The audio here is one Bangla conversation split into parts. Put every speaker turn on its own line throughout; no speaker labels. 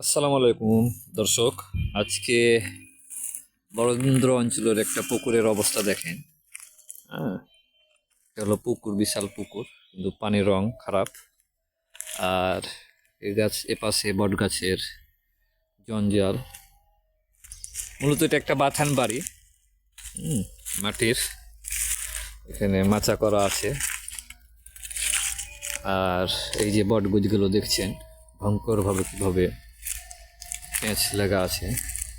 আসসালামু আলাইকুম, দর্শক। আজকে বরেন্দ্র অঞ্চলের একটা পুকুরের অবস্থা দেখেন। হ্যাঁ এটা হলো পুকুর, বিশাল পুকুর, কিন্তু পানির রং খারাপ। আর এ গাছ এপাশে বট গাছের জঞ্জাল। মূলত এটা একটা বাথান বাড়ি। মাটির। এখানে মাচা করা আছে। আর এই যে বটগুলো দেখছেন, ভয়ঙ্করভাবে কীভাবে পেঁচ লাগা আছে।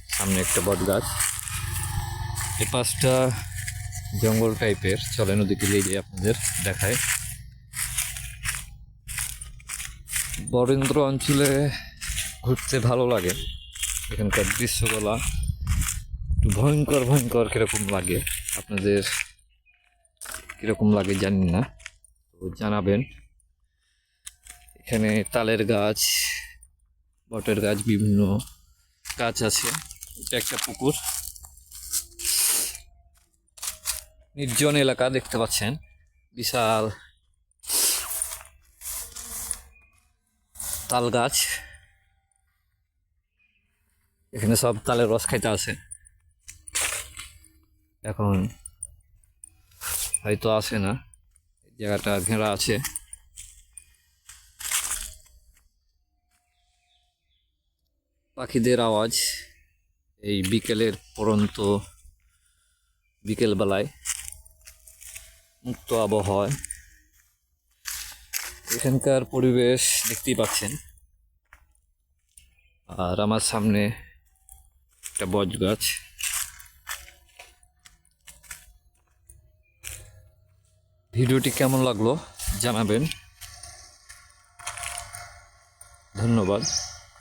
সামনে একটা বট গাছ। এ পাশটা জঙ্গল টাইপের চলেন ওদিকে নিয়ে গিয়ে আপনাদের দেখায় বরেন্দ্র অঞ্চলে ঘুরতে ভালো লাগে। এখানকার দৃশ্যগুলা একটু ভয়ঙ্কর ভয়ঙ্কর কীরকম লাগে? আপনাদের কীরকম লাগে জানি না। তো জানাবেন। এখানে তালের গাছ, বটের গাছ বিভিন্ন গাছ আছে, এটা একটা পুকুর। নির্জন এলাকা দেখতে পাচ্ছেন, বিশাল তাল গাছ। এখানে সব তালের রস খাইতে আছে এখন হয়তো আসে না জায়গাটা ঘেরা আছে। পাখিদের আওয়াজ এই বিকেলের পরন্ত বিকেলবেলায় মুক্ত আবহাওয়ায়। এখানকার পরিবেশ দেখতেই পাচ্ছেন। আর আমার সামনে একটা বট গাছ ভিডিওটি কেমন লাগল জানাবেন। ধন্যবাদ।